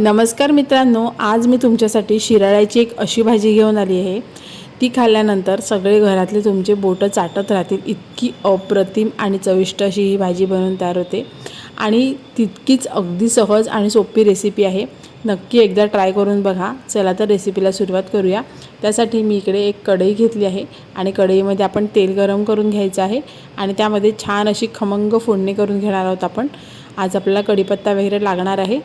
नमस्कार मित्रांनो आज मी तुमच्यासाठी शिराळ्याची एक अशी भाजी घेऊन आली आहे. ती खाल्ल्यानंतर सगळे घरातले तुमचे बोटं चाटत राहतील. इतकी अप्रतिम आणि चविष्ट अशी ही भाजी बनवून तयार होते. आणि तितकीच अगदी सहज आणि सोपी रेसिपी आहे. नक्की एकदा ट्राय करून बघा. चला तर रेसिपीला सुरुवात करूया. त्यासाठी मी इकडे एक कढई घेतली आहे आणि कढईमध्ये आपण तेल गरम करून घ्यायचं आहे आणि त्यामध्ये छान अशी खमंग फोडणी करून घेणार आहोत आपण. आज आपल्याला कढीपत्ता वगैरे लागणार आहे.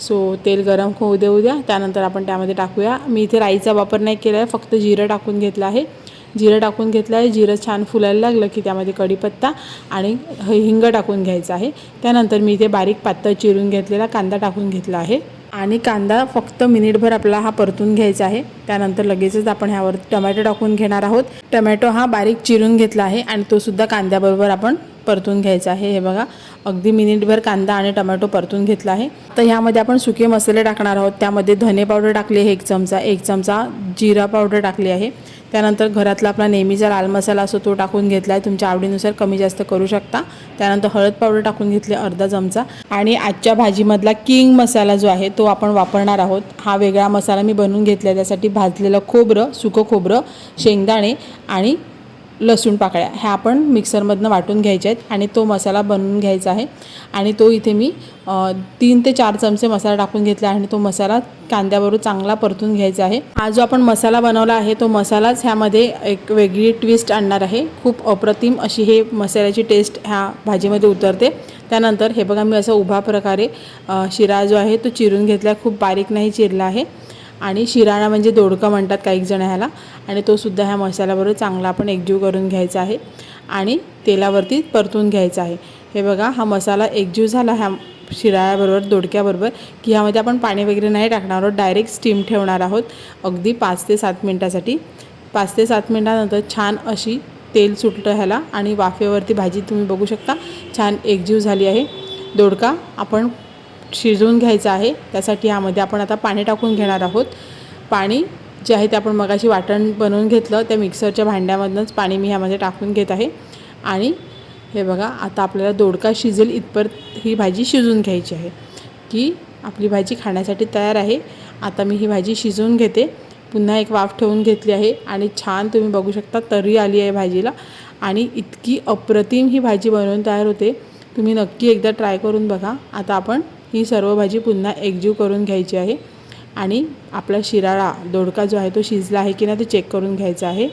सो तेल गरम होऊ देऊ द्या. त्यानंतर आपण त्यामध्ये टाकूया. मी इथे राईचा वापर नाही केला आहे. फक्त जिरं टाकून घेतलं आहे. जिरं टाकून घेतलं आहे. जिरं छान फुलायला लागलं की त्यामध्ये कढीपत्ता आणि ह- हिंग टाकून घ्यायचं आहे. त्यानंतर मी इथे बारीक पातळ चिरून घेतलेला कांदा टाकून घेतला आहे. आणि कांदा फक्त मिनिटभर आपला हा परतून घ्यायचा आहे. त्यानंतर लगेचच आपण ह्यावर टमॅटो टाकून घेणार आहोत. टमॅटो हा बारीक चिरून घेतला आहे आणि तो सुद्धा कांद्याबरोबर आपण परतून घ्यायचं आहे. हे बघा अगदी मिनिटभर कांदा आणि टमॅटो परतून घेतला आहे. तर ह्यामध्ये आपण सुके मसाले टाकणार आहोत. त्यामध्ये धने पावडर टाकली आहे एक चमचा. एक चमचा जिरा पावडर टाकली आहे. त्यानंतर घरातला आपला नेहमीचा लाल मसाला असतो तो टाकून घेतला आहे तुमच्या आवडीनुसार कमी जास्त करू शकता. त्यानंतर हळद पावडर टाकून घेतली अर्धा चमचा. आणि आजच्या भाजीमधला किंग मसाला जो आहे तो आपण वापरणार आहोत. हा वेगळा मसाला मी बनवून घेतला आहे त्यासाठी भाजलेलं खोबरं सुकं खोबरं शेंगदाणे आणि लसूण पाकळ्या ह्या आपण मिक्सरमधनं वाटून घ्यायच्या आहेत आणि तो मसाला बनवून घ्यायचा आहे. आणि तो इथे मी तीन ते चार चमचे मसाला टाकून घेतला आणि तो मसाला कांद्याबरोबर चांगला परतून घ्यायचा आहे. हा जो आपण मसाला बनवला आहे तो मसालाच ह्यामध्ये एक वेगळी ट्विस्ट आणणार आहे. खूप अप्रतिम अशी हे मसाल्याची टेस्ट ह्या भाजीमध्ये उतरते. त्यानंतर हे बघा मी असं उभा प्रकारे शिरा जो आहे तो चिरून घेतला. खूप बारीक नाही चिरला आहे. आणि शिराणा म्हणजे दोडका म्हणतात काही जण ह्याला. आणि तो सुद्धा ह्या मसाल्याबरोबर चांगला आपण एकजीव करून घ्यायचा आहे. आणि तेलावरती परतून घ्यायचा आहे. हे बघा हा मसाला एकजीव झाला ह्या शिराळ्याबरोबर दोडक्याबरोबर की ह्यामध्ये आपण पाणी वगैरे नाही टाकणार आहोत. डायरेक्ट स्टीम ठेवणार आहोत. अगदी पाच ते सात मिनटासाठी. पाच ते सात मिनटानंतर छान अशी तेल सुटलं ह्याला आणि वाफेवरती भाजी तुम्ही बघू शकता. छान एकजीव झाली आहे. दोडका आपण शिजवून घ्यायचं आहे. त्यासाठी ह्यामध्ये आपण आता पाणी टाकून घेणार आहोत. पाणी जे आहे ते आपण मगाशी वाटण बनवून घेतलं. त्या मिक्सरच्या भांड्यामधनंच पाणी मी ह्यामध्ये टाकून घेत आहे. आणि हे बघा आता आपल्याला दोडका शिजेल इथपर्यंत ही भाजी शिजून घ्यायची आहे. की आपली भाजी खाण्यासाठी तयार आहे. आता मी ही भाजी शिजवून घेते. पुन्हा एक वाफ ठेवून घेतली आहे. आणि छान तुम्ही बघू शकता तरी आली आहे भाजीला. आणि इतकी अप्रतिम ही भाजी बनवून तयार होते. तुम्ही नक्की एकदा ट्राय करून बघा. आता आपण ही सर्व भाजी पुन्हा एकजीव करून घ्यायची आहे. आणि आपला शिराळा दोडका जो आहे तो शिजला आहे की नाही ते चेक करून घ्यायचा आहे.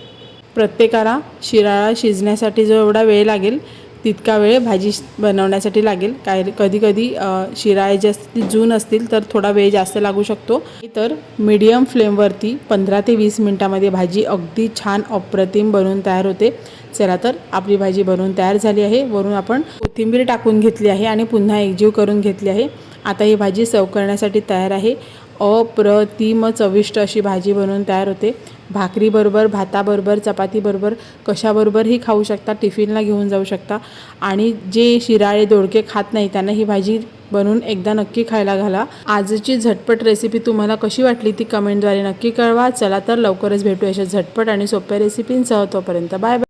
प्रत्येकाला शिराळा शिजण्यासाठी जो एवढा वेळ लागेल तितका वेळ भाजी बनवण्यासाठी लागेल. काय कधी कधी शिराळे जे असतील जून असतील तर थोडा वेळ जास्त लागू शकतो. तर मीडियम फ्लेमवरती पंधरा ते वीस मिनटामध्ये भाजी अगदी छान अप्रतिम बनवून तयार होते. चला तर आपली भाजी बनवून तयार झाली आहे. वरून आपण कोथिंबीर टाकून घेतली आहे आणि पुन्हा एकजीव करून घेतली आहे. आता ही भाजी सर्व करण्यासाठी तयार आहे. अप्रतिम चविष्ट अशी भाजी बनवून तयार होते. भाकरीबरोबर भाताबरोबर चपातीबरोबर कशाबरोबरही खाऊ शकता टिफिनला घेऊन जाऊ शकता. आणि जे शिराळे दोडके खात नाही त्यांना ही भाजी बनवून एकदा नक्की खायला घाला. आजची झटपट रेसिपी तुम्हाला कशी वाटली ती कमेंटद्वारे नक्की कळवा. चला तर लवकरच भेटू अशा झटपट आणि सोप्या रेसिपींसह तोपर्यंत. Bye bye